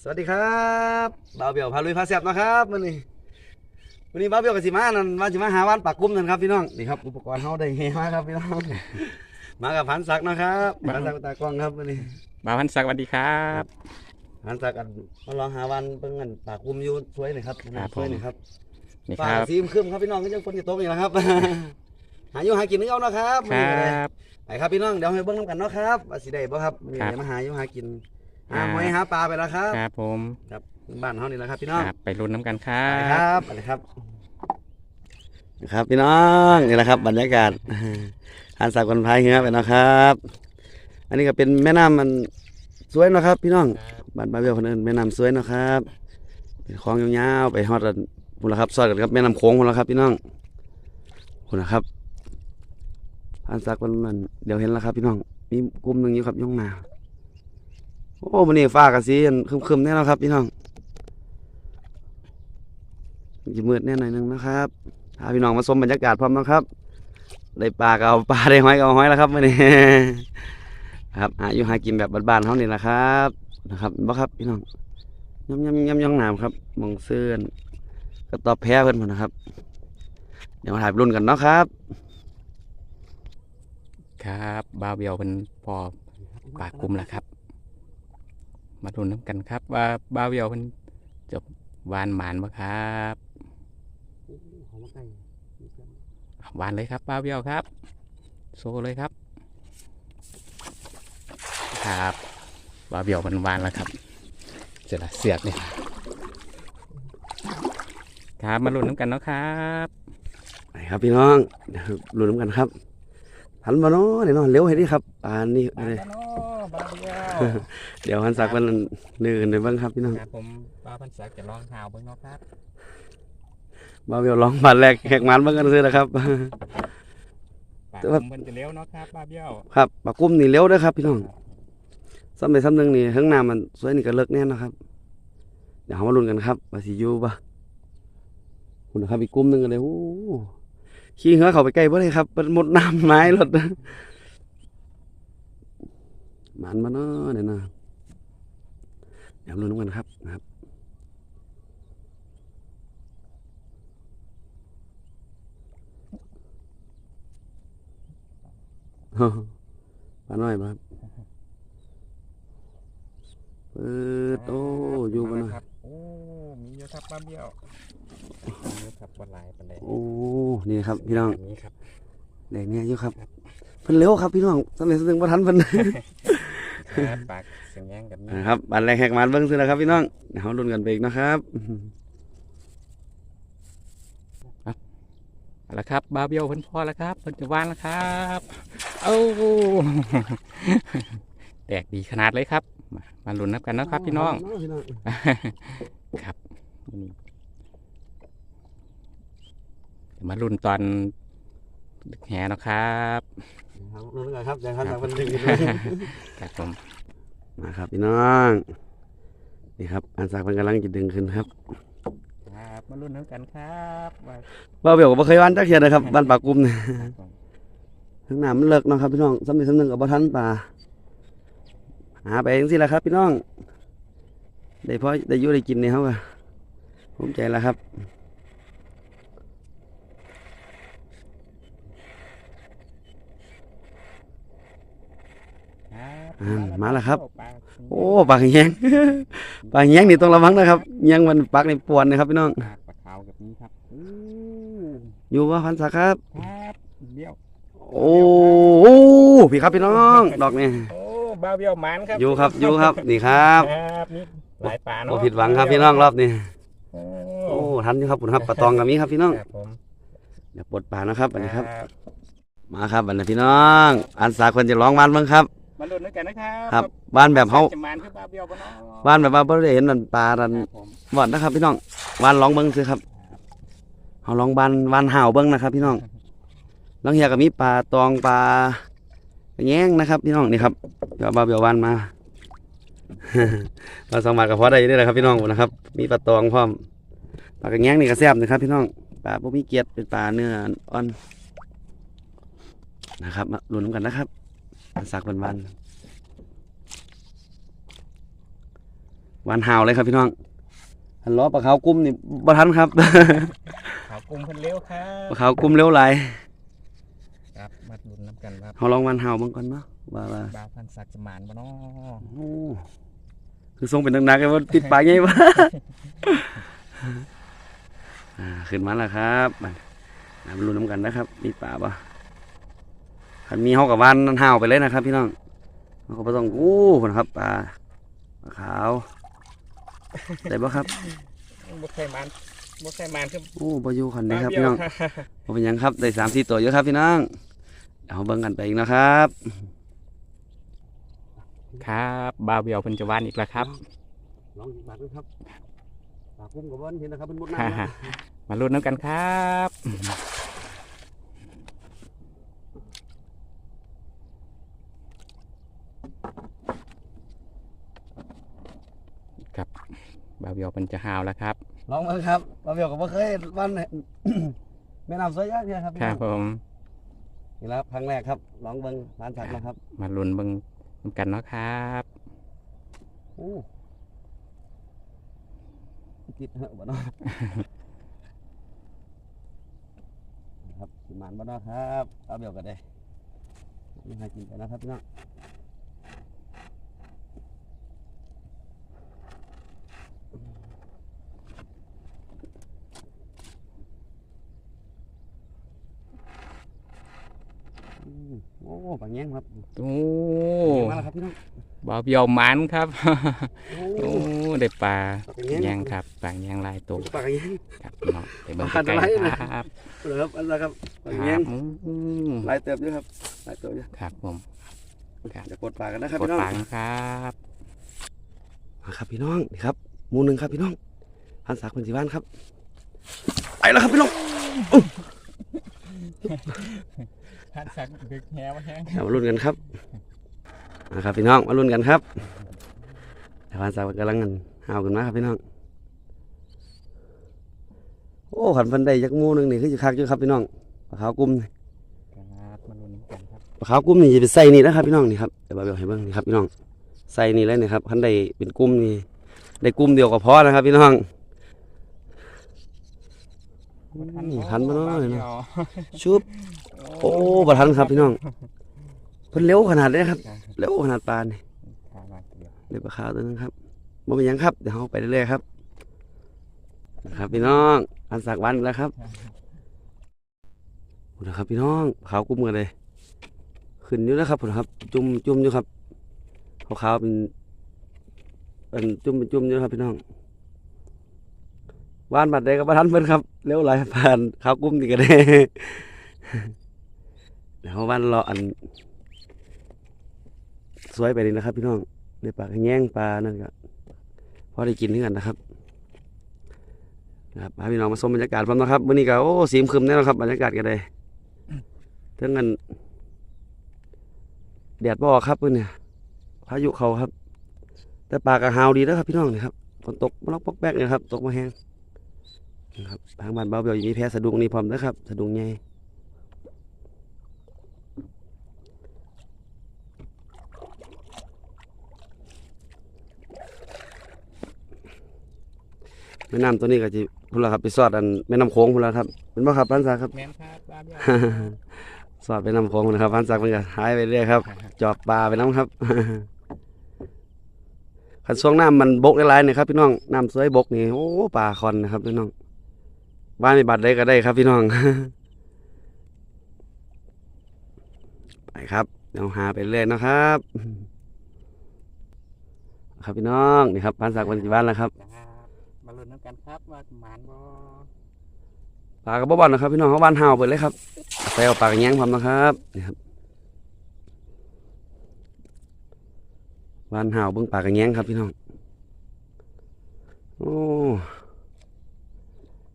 สวัสดีครับบ่าวเบี่ยวพาลุยพาแซบนะครับวันนี้วันนี้บ่าวเบี่ยวกับสิมานั่นว่าสิมาหาว่านปากกุ้มนั่นครับพี่น้องนี่ครับอุปกรณ์เฮาได้เฮมาครับพี่น้องมากับพันศักดิ์นะครับพันศักดิ์ตากล้องครับวันนี้บาวันศักดิ์สวัสดีครับพันศักดิ์กันมาลองหาวันเพิ่งกันปากกุ้มอยู่สวยหน่อยครับครับสวยหน่อยครับนี่ฟ้าครับสีครึ้มครับพี่น้องก็ยังฝนจะตกอยู่นะครับหาอยู่หากินนึกเอานะครับคมื้อรันี้ก็ได้บไปครับพี่น้องเดี๋ยวให้เบิ้งน้ำกันเนาะครับว่าสิได้บ่ครับนี่ครับเดี๋ยวมาหาอยู่หากิน หาครับหอยหาปลาไปแล้วครับครับผมครับบ้านเฮานี่แหละครับพี่คน้องรับไปรุ่นน้ำกันครัไปบครับไปเลยครับนะครับพี่น้องนี่แหละครับ บรรยากาศหานสากคนพายเหือไปนะครับ อันนี้ก็เป็นแม่น้ำมันสวยเนาะครับ พี่น้องบ้านบาเบียวคนอื่นแม่น้ำสวยเนาะครับเป็นคลองยาวๆไปฮอดอันพุ่นละครับซอยกันครับแม่น้ำโขงพุ่นละครับ พี่น้องพุ่นละครับหานสากคนมันเดี๋ยวเห็นแล้วครับ พี่น้องมีกลุ่มหนึ่งอยู่ครับย่องนา โอ้วันนี้ฟ้ากับสีครึมๆแน่แล้วครับพี่น้องจะมืดแน่หน่อยหนึงนะครับพาพี่น้องมาชมบรรยากาศพร้อมนะครับ ได้ปลาก็เอาปลาได้ห้อยก็เอาห้อยแล้วครับมื่อนี้ครับหาอยู่หากินแบบบ้านๆเขานี่แหละครับ นะครับบ่ครับพี่น้องย่ำย่ำย่ำย่องน้ำครับมองเสื้อนก็ตอบแพ้เพื่อนผมนะครับ เดี๋ยวมาถ่ายรุ่นกันเนาะครับ ครับบาวเบียวเป็นพอปากกลุ่มแล้วครับ มารุ่นน้ำกันครับ ว่าบาวเบียวเป็นจะวานหมานบ่ครับวานเลยครับบาวเบียวครับ โซเลยครับ ครับบาวเบียวเป็นวานแล้วครับเสร็จละเสือกเนี่ยครับมารุ่นน้ำกันเนาะครับไปครับพี่น้องเดี๋ยวรุ่นกันครับหันมาเนาะเดี๋ยวเนอนเร็วให้ดีครับอ่านนี่อะไรบาว เบียวเดี๋ยวหันสักวันนื่นในเบ้างครับพี่น้องครับผมป้าพันศักดิ์จะลองหาวเบิ่งเนาะครับบ่าวเบียวร้องบาทแรกแหกมันเบ้างกันซื้อนะครับปากแต่ว่าผมเพิ่นจะเลี้ยวเนาะครับป้าเบี้ยวครับปลากุ้มนี่เร็วเด้อครับ พี่น้องซ้ำไปซ้ำหนึ่งนี่ข้างหน้ามันสวยนี่ก็เลิกแน่นนะครับ เดี๋ยวเรามาลุ้นกันครับว่าสิอยู่ปะคุณนะครับอีกกลุ่มหนึ่งกันเลยโอ้โหขี่เหือเขาไปใกล้บ่เลยครับมันหมดน้ำไม้รถน มันมาเนาะเดี๋ยนะเดี๋ยวลุ้นกันครับนะครับปลาน้อยครับเปิดโอ้อยู่ปะน้อยโอ้มีเยอะครับป้าเบี้ยวมีเยอะครับบนลายปานใดโอ้นี่ครับพี่น้องนี้ครับแดงเนี่ยอยู่ครับเพิ่นเร็วครับพี่น้องสำเร็จสำเร็จบ่ทันเพิ่น ปากเสียงแย่งกับนี้นะครับบันแรกแหกมันเบิ่งซื้อแล้วครับพี่น้องเดี๋ยวเราลุ้นกันไปอีกนะครับเอาละครับป้าเบี้ยวเพิ่นพอแล้วครับเพิ่นจะวานแล้วครับเอ้าแตกดีขนาดเลยครับ มามาลุ้นนับกันเนาะครับพี่น้องครับนี่เดี๋ยวมาลุ้นตอนดึกแห่เนาะครับ ครับลุ้นกันครับอย่างครับจากเพิ่นดึงกันครับผมมาครับพี่น้องนี่ครับอันสักเพิ่นกำลังจะดึงขึ้นครับครับมาลุ้นน้ำกันครับว่าบ่าวเบี้ยวก็บ่เคยวันจักเทื่อเลยครับบ้านปากกุมเนี่ยครับผมข้างหน้ามันเลิกเนาะครับพี่น้องสำเร็จสำนึงกับบ่ทันป่าหาไปจังซี่แหละครับ พี่น้องได้พอได้อยู่ได้กินนี่เฮาก็ภูมิใจแล้วครับ อ่ามาแล้วครับปลาโอ้ปากแยง ปากแยงนี่ต้องระวังนะครับแยงมันปากนี่ปวนนะครับพี่น้องปลาปลาขาวแบบนี้ครับอู้อยู่ว่าพันศักดิ์ครับครับเบี้ยวโอ้โหพี่ครับพี่น้องดอกนี่โอ้บ้าเบี้ยวหมันครับอยู่ครับอยู่ครับนี่ครับครับนี่หลายปลาเนาะโอ้ผิดหวังครับพี่น้องรอบนี้โอ้โอ้ทันอยู่ครับคุณครับปลาตองกับมีครับพี่น้องครับผมเดี๋ยวปลดปลานะครับอันนี้ครับ มาครับอันนี้พี่น้อง อันสาคนจะร้องบ้านบ้างครับมาลุ้ นด้วยกันนะครับครับบ้านแบบเฮาจะมันคือบ้าเบี้ยวปะเนาะบ้านแบบว่าบ่ได้เห็นมันปลาดันครับผมวอดนะครับ พี่น้องวานร้องเบิ้งซื้อครับเฮาลองบานวานห่าวเบิ้งนะครับ พี่น้องลังเฮียก็มีปลาตองปลาแย้งนะครับ พี่น้องนี่ครับเดี๋ยวบาเบียววานมาปลาสองบาทก็พอได้อยู่เด้อนะครับ พี่น้องนะครับ มีปลาตองพร้อมปลากระแง้งนี่ก็แซ่บนะครับ พี่น้องปลาพวกมีเกียรติเป็นปลาเนื้ออ่อนนะครับมาลุ้นกันนะครับปลาสักวันๆ หวานหาวเลยครับพี่น้องหันล้อปลาขาวกุ้มนี่บ่ทันครับขาวกุ้มเพิ่นเร็วครัปบลาขาวกุ้มเร็วหลายครับมาลุ้นน้ำกันว่าเฮาลองหวานหาวเบิ่งก่อนเนาะว่าว่าบาวพันศักดิ์จะหมานบ่เนาะโอ้คือทรงเป็นนักๆไอ้ว่าติดปากไงวะอ่าขึ้นมาแล้วครับมามาลุ้นน้ำกันนะครับมีป่าปะคันมีเฮากับวานหาวไปเลยนะครับ พี่น้องเราก็บ่ต้องอู้พุ่นครับปลาปลาขาว ได้บ่ครับบ่เคยหมานบ่เคยหมานคือโอ้บ่อยู่คันบานี้วครับเบีพี่ยวน้องบ่เป็นหยังครับได้สามสี่ตัวเยอะครับพี่น้องเดี๋ยวเราเบิ่งกันไปอีกนะครับ ครับบาวเบียวเพิ่นจะหวานอีกแล้วครับลองอีกบาทนึงครับปลากุ้งกับบ่เห็นนะครับเป็นมุดฮ่าน้ำฮ่านะมาลุ้นน้ำกันครับครับ บาวเบียวเพิ่นจะหาวแล้วครับลองมาครับปลาเบียวกับบ่เคยวันแม่น้ำสวยยากเนี่ยครับพี่คน้รัอบงผมนี่แล้วครั้งแรกครับลองเบิ่งร้านสักนะครับ มาลุ้นเบิ่งน้ำกันเนาะครับโอ้กิดเหอะบ่เนาะครับสิมานบ่เนาะครับเอาเบียวกันได้นี่ให้กินไปนะครับพี่น้องอืมโอ้ ปลาแง้งครับโอ้มาแล้วครับพี่น้องบาวเบียวหมันครับ โอ้โอ้ได้ปลาปลาแง้งแยงครับปลาแยงลายตัวปลาแง้งครับเนาะไปเบิ่งปลาใกล้อะไรๆนะครับเหรอครับอันนั้นครับปลาคแง้รังบอืมลายเติบเยอะครับลายเติบเยอะครับผมครับอย่ากดปากกันนะครับกดพี่น้องปากนะครับมาครับพี่น้องนี่ครับหมูหนึ่งครับพี่น้องพันศักดิ์พันธิวานครับไปแล้วครับพี่น้อง พันสักดึกแฮวแห้งเอามาลุ้นกันครับมาครับพี่น้องมาลุ้นกันครับแต่พันศักดิ์กำลังกันหาวกันมาครับพี่น้อง โอ้ขันฟันได้ยักหมูหนึ่งนี่คือจะคักอยู่ครับพี่น้องปลาขาวกุ้มนี่ครับมาลุ้นกันครับปลาขาวกุ้มนี่จะเป็นไส้นี่นะครับพี่น้องนี่ครับเดี๋ยวบาเบลให้เบิ่งนี่ครับพี่น้องไส้นี่เลยนี่ครับขันได้เป็นกุ้มนี่ได้กุ้มเดียวก็พอนะครับพี่น้อง นี่พันมาเนาะนี่เนาะชุบโอ้บทันครับพี่น้องเพิ่นเร็วขนาดนี้ครับเร็วขนาดปานนี่เดี๋ยวปลาขาวตัวนึงครับบ่เป็นหยังครับเดี๋ยวเราไปเรื่อยๆครับนะครับพี่น้องอันสักวันแล้วครับโอ้นะครับพี่น้องปลาขาวกุ้มกันเลย ขึ้นอยู่แล้วครับผมครับ จุ่มจุ่มอยู่ครับขาวๆเป็นเป็นจุ่มเป็นจุ่มอยู่ครับพี่น้อง วานบัดใดก็บ่ทันเพิ่นครับเร็วไหลผ่านขาวกุ้มนี่ก็ได้เดี๋ยววันรออัน สวยไปนี่นะครับ พี่น้องในปลาแง่งปลานั่นก็พอได้กินด้วยกันนะครับนะครับพาพี่น้องมาชมบรรยากาศพร้อมนะครับวันนี้ก็โอ้สีมครึมแน่นอนครับบรรยากาศก็ได้ทั้งกันแดดบ่อครับเพื่อนเนี่ยพายุเขาครับ แต่ปลากระหาวดีนะครับพี่น้องนี่ครับฝนตกมาล็อกปอกแป๊กเนี่ยครับ ตกมาแห้ง นะครับทางบ้านเบาเบลอยู่มีแพสะดุงนี่พร้อมนะครับ สะดุงใหญ่แม่น้ำตัวนี้ก็จะพุ่นละครับไปสอดอันแม่น้ำโขงพุ่นละครับเป็นบ่ครับพันศักดิ์ครับแม่นครับบ้าเบี้ยวสอดไปน้ำโขงพุ่นนะครับพันศักดิ์มันก็หายไปเรื่อยครับ จอบปลาไปน้ำครับขันช่วงน้ำมันบกหลายๆเนี่ยครับพี่น้องน้ำสวยบกนี่โอ้ปลาคอนนะครับพี่น้อง บ้านในบัตรได้ก็ได้ครับพี่น้อง ไปครับเดี๋ยวหาไปเรื่อยนะครับ ครับพี่น้องนี่ครับพันศักดิ์วันที่บ้านแล้วครับครับ มาลุ้นน้ำกันครับว่าหมานบ่ปลากระบอกบอลนะครับ พี่น้องเขาบ้านเฮาเปิดเลยครับใส่เอาปลากระแยงพร้อมนะครับนี่ครับบ้านเฮาเบิ่งปลากระแยงครับพี่น้องโอ้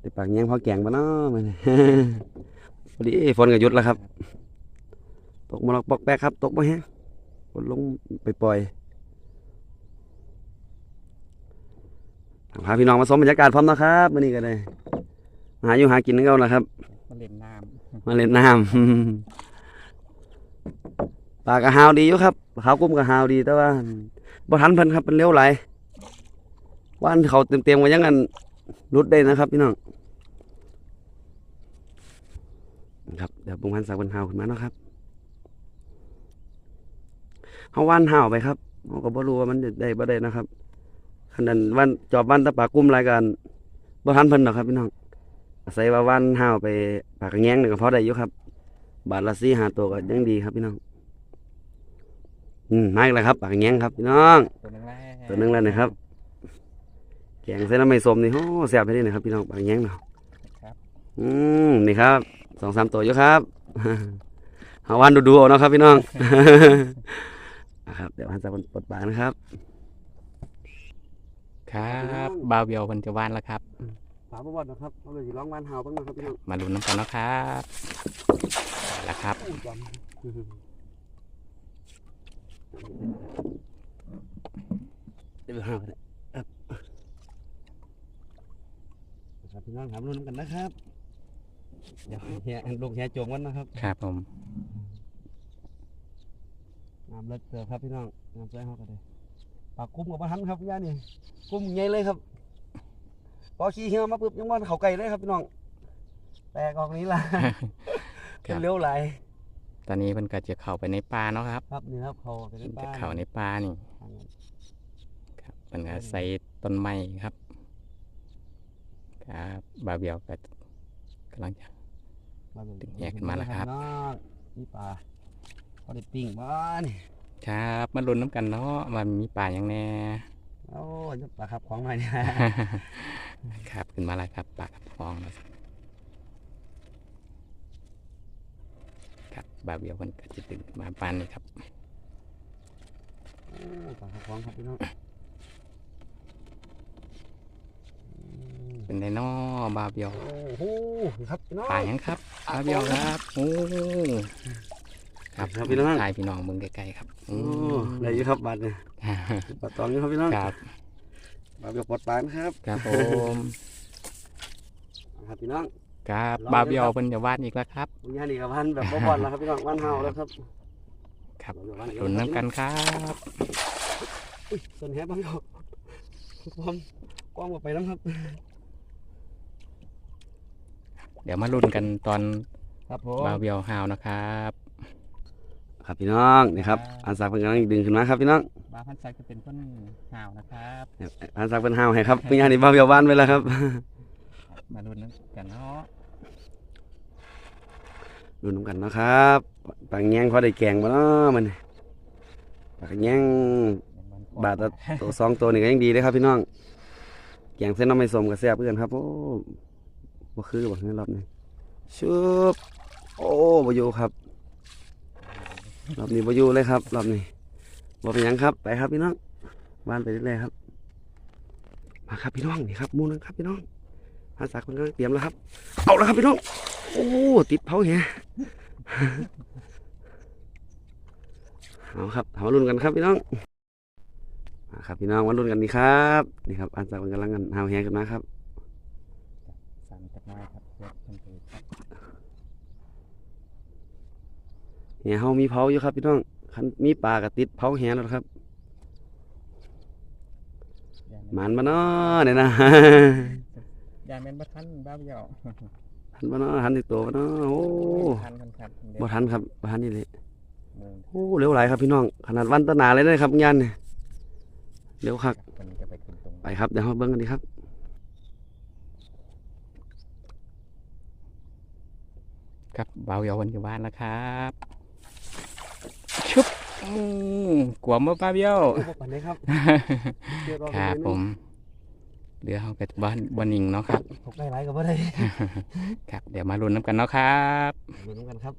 ได้ปลากระแยงพอแกงมาเนาะมันพอดีฝนก็หยุดแล้วครับ ตกมาลอกปอกแป๊กครับ ตกมาแห้งฝนลงไปปล่อยพาพี่น้องมาชมบรรยากาศพร้อมนะครับมื่อนี้ก็ได้มาหาอยู่หากินนึงเอานะครับมาเล่นน้มาเล่นน้ำปลากระหาวดีอยู่ครับปลาขาวกุ้มกระหาวดีแต่ว่าบ่ทันเพิ่นครับเป็นเลี้ยวไหลายว่านเขาเต็มๆไว้ยังกันรุดได้นะครับพี่น้องนะ ครับเดี๋ยวปรุงพันธุ์สักวันหาวขึ้นมาเนาะครับเขาว่านหาวไปครับเขาก็บ่รู้ว่ามันจะได้บ่ได้นะครับขนาดวันจอบวันตะปากุ้มรายการบ่ทันเพิ่นหรอกครับพี่น้องอาศัยว่าว่านหาวไปปากกระแงงนี่ก็พอได้อยู่ครับ บาทละสี่ห้าตัวก็ยังดีครับพี่น้องอืมมาอีกแล้วครับปากกระแงงครับพี่น้อง ตัวนึงแล้วตัวหนึงแล้วนะครับแกงเส้นน้ำไม่ส้มนี่โอ้แซ่บไปเลยนะครับพี่น้องปากกระแงงเนาะครับอืมนี่ครับ สองสามตัวอยู่ครับหาวันดูๆเอาเนาะครับพี่น้องนะครับ เดี๋ยวพันจะปลดปากนะครับ ครับบาวเบียวเพิ่นจะว่านแล้วครับฝาบวชนะครับเอาเลยสิร้องวันหาวบ้างนะครับพี่น้องมาลุ้นน้ำกันเนาะครับได้แล้วครับเดี๋ยวหาวกันครับนะครับพี่น้องถามรุ่นกันนะครับ เดี๋ยวเฮียลูกเฮียโจงกันนะครับครับผมน้ำเลิกเสือครับพี่น้องน้ำใส่เขาก็ได้ปากกุ้มกับปลาทันครับพี่ย่านี่กุ้มใหญ่เลยครับพอขี้เหี้ยมาปุ๊บยังว่าเขาไก่เลยครับพี่น้องแตกออกนี้ละครับเร็วไหลายตอนนี้เพิ่นก็จะเข้าไปในป่าเนาะครับ ครับนี่ครับเขาไปในเพิ่นบ้าจะนเข้าในป่านี่ครับเพิ่นก็ใส่ต้นไม้ครับ ครับบาวเบียวก็กำลังจะ ดึงแยกขึ้นมาแล้วครับน้องนี่ปลาเขาได้ปิ้งบ้านี่ครับมาลุ้นน้ำกันเนาะว่ามีป่าอย่างแน่โอ้ยปลาครับของใหม่เนี่ยครับขึ้นมาแล้วครับปลากระพองแล้วครับบาวเบียวเพิ่นก็จะดึงมาปานนี่ครับโอ้ปลาครับของครับพี่น้องอืม เป็นไดเนาะบาวเบียวโอ้โหครับพี่น้องป่าหยังครับบาวเบียวครับโอ้ครับครับพี่น้องถ่ายพี่น้องเบิ่งใกล้ๆครับโอ้ได้อยู่ครับบัตรเนี่ยปลาตองอยู่ครับพี่น้องครับปลาเบียปลดปลานะครับครับผมครับพี่น้องครับลองบาวเบียวเลยครับเพิ่นจะวาดอีกแล้วครับวิญญาณนี่กับพันแบบบ่บอลแล้วครับพี่น้องวันเฮาแล้วครับครับเดี๋ยววันลุ้นน้ำกันครับอุ้ยส่วนแฮบ้างครับความความกับไปน้ำครับเดี๋ยวมาลุ้นกันตอนครับผมบาวเบียวฮาวนะครับ ครับพี่น้องนี่ครับครับอันสักเป็นกำลังดึงขึ้นมาครับพี่น้องบาวพันศักดิ์จะเป็นคนฮาวนะครับเนี่ยอันสักเป็นห้าวให้ครับวิญญาณนี่บ่าวเบียวบ้านไปแล้วครับ มาลุ้นน้ำกันเนาะดูน้ำกันเนาะครับปลาแงงพอได้แกงบ่เนาะมันปลาแงงบาทละตัวสองตัวนี่ก็ยังดีเลยครับพี่น้องแกงเส้นน้ำไม่สมกับแซ่บเพื่อนครับโอ้ บ่คือบ่ในรอบนี้ชุบโอ้บ่อยู่ครับรอบนี้บ่อยู่เลยครับรอบนี้บ่เป็นหยังครับไปครับพี่น้องบ้านไปเรื่อยๆครับ มาครับพี่น้องนี่ครับมูนึงครับพี่น้องอาสาคนกำลังเตรียมแล้วครับ เอาแล้วครับพี่น้องโอ้ติดเผาเหี้ยเอาครับเอามาลุ้นกันครับพี่น้องมาครับพี่น้องมาลุ้นกันดีครับนี่ครับอาสาคนกำลังกันหาแหงกันมาครับ นจักหน้อยครับเพื่อเพิ่นจะครับเหี่ยเฮามีเผาอยู่ครับพี่น้องคันมีปลากระติดเผาแหแล้วครับยานหมันมาเนาะเนี่ยนะ ยานเป็นบัทันบ้าวเบียวทันมาเนาะทันติดตัวมาเนาะโอ้ทันทันครับบ่ทันครับบ่ทันนี่เลยเมืองโอ้เร็วหลายครับพี่น้อง ขนาดวันตะหนาเลยนะครับยันเนี่ยเร็วคักคนนี้จะไปขึ้นตรงไปครับเดี๋ยวเราเบิ่งกันดีครับ ครับบ่าวเบียววันอยู่บ้านแล้วครับชุบอืมกลัวมั้บ้าวเบียวโอ้บ่ปานใดครับเชื่อรอคกันรับเลยผมเรือเขากับบ้านบ้านนิงเนาะครับตกได้หลายก็บ่ได้ครับเดี๋ยวมาลุ้นน้ำกันเนาะครับลุ้นกันครับ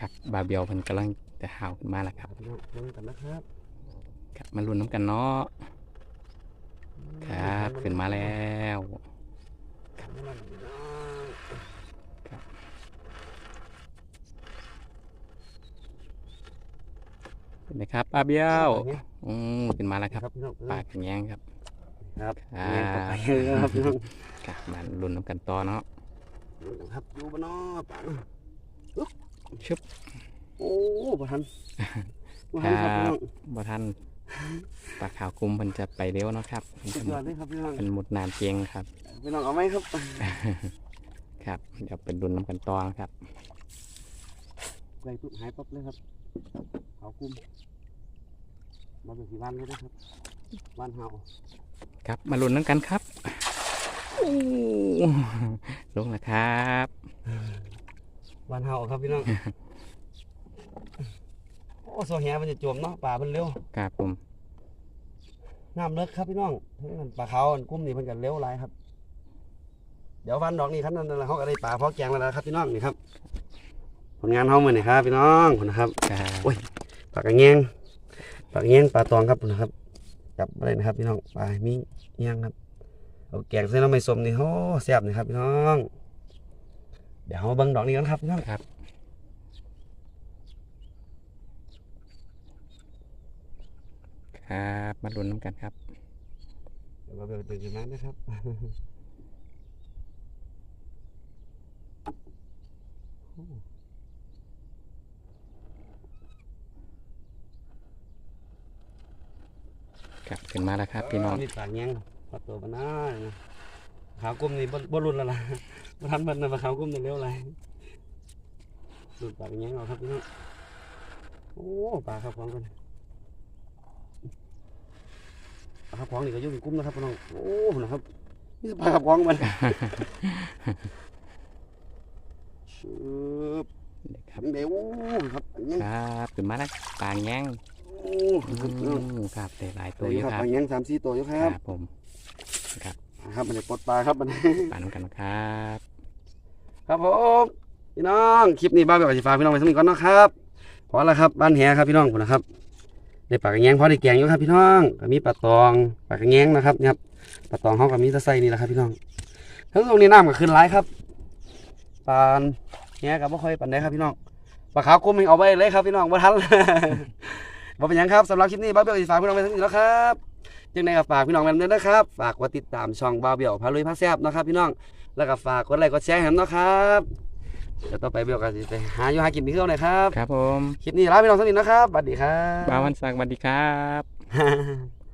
ครับบาวเบียวเพิ่นกำลังจะหาวขึ้นมาแล้วครับพี่น้องลุ้นกันนะครับครับมาลุ้นน้ำกันเนาะครับขึ้นมาแล้ว เห็นไหมครับปลาเบี้ยวอืมขึ้นมาแล้วครับครับพี่น้องปลาขันแยงครับ ครับครับแม่งเข้าไปเลยครับพี่น้องครับมาลุ้นน้ำกันต่อเนาะครับอยู่บ่เนาะปลาเนาะชึบโอ้บ่ทันบ่ทันครับพี่น้องบ่ทันปลาขาวกุ้มมันจะไปเร็วเนาะครับมันสุจะดยอดเลยครับพี่น้องเป็นหมดน้ำเจียงครับพี่น้องเอาไหมครับ ครับเดี๋ยวเป็นดุนน้ำกันต่อครับไกลปุ๊บหายปั๊บเลยครับ เขากุ้มมาเป็นสีวันเลยนะครับวันเฮาครับมาลุ้นน้ำกันครับอู้ลงแล้วครับวันเฮาครับพี่น้องโอ้โซเฮียมันจะจมเนาะป่ามันเร็วครับผมน้ำเลิกครับพี่น้องทั้งนั้นปลาเขาวอันกุ้มนี่มันกันเร็วหลายครับ เดี๋ยววันดอกนี้ครับนั่นนั่นเขาก็ได้ปลาพอแกงแล้วนะครับพี่น้องนี่ครับผ ลงานเขาเหมือนนี่ครับพี่น้องนะครับครับโอ้ยปลากระเงงปลากระเงงปลาตองครับนะครับจับอะไรนะครับพี่น้องปลามีเงี้ยงครับเอาแกงใส่น้ำไม่ส้มนี่โอ้แซ่บนี่ครับพี่น้อง เดี๋ยวเรามาเบิ่งดอกนี้กันครับพี่น้องครับครับมาลุ้นน้ำกันครับ เดี๋ยวเราไปตื่นขึ้นมานะครับ ครับขึ้นมาแล้วครับ พี่น้องนี่ปลาเงี้ยงปลาตัวปลาหน้านะขาวกุ้มนี่บ่บ่รุนแล้วล่ะบ่ทันเบิ่นนะปลาขาวกุ้มนี่เร็วไรสุดปลาเงี้ยงเอาครับพี่น้องโอ้ปลาครับพร้อมกันปลาครับพร้อมนี่ก็อยุ่งกุ้มนะครับพี่น้องโอ้นะครับนี่ปลาครับพร้อมมันชืบครับเดี๋ยวครับอันนี้ครับขึ้นมาแล้วปลาแง้งโอ้อืครับพี่น้องมครับได้หลายตัตัววออยู่ยู่ครับครับปลาเงี้ยงสามสี่ตัวอยู่คครัรับบผมครับมันจะปลดปลาครับมันปลาน้ำกันครับ ครับผมพี่น้องคลิปนี้บ้านแบบสิฟ้ากพี่น้องไปสักนิดก่อนเนาะครับพอแล้วครับบ้านแหครับพี่น้องผมนะครับได้ปลากระแงงพอได้แกงอยู่ครับพี่น้องก็มีปลาตองปลากระแงงนะครับนี่ครับปลาตองเขาก็มีแตะไส้นี่แหละครับพี่น้องทั้งตรงนี้น้ำก็ขึ้นหลายครับปลาแหกับบ่ค่อยปันได้ครับพี่น้องปลาขาวกุ้มยังเอาไว้เลยครับพี่น้องบ่ทัน บ่เป็นหยังครับสำหรับคลิปนี้บ้านแบบสิฟ้ากพี่น้องไปสักนิดแล้วครับยังไงก็ฝากพี่น้องแม่นเด้อนะครับ ฝากกดติดตามช่องบ้าเบี้ยวพาลุยพาแซบนะครับพี่น้องแล้วก็ฝากกดไลค์กดแชร์ให้ผมเนาะครับเดี๋ยวต่อไปเบลก็สิไปหาอยู่หากินที่เที่ยวหน่อยครับครับผมคลิปนี้ลาไปน้องสนิทนะครับสวัสดีครับบาวันสักดิ์สวัสดีครับบ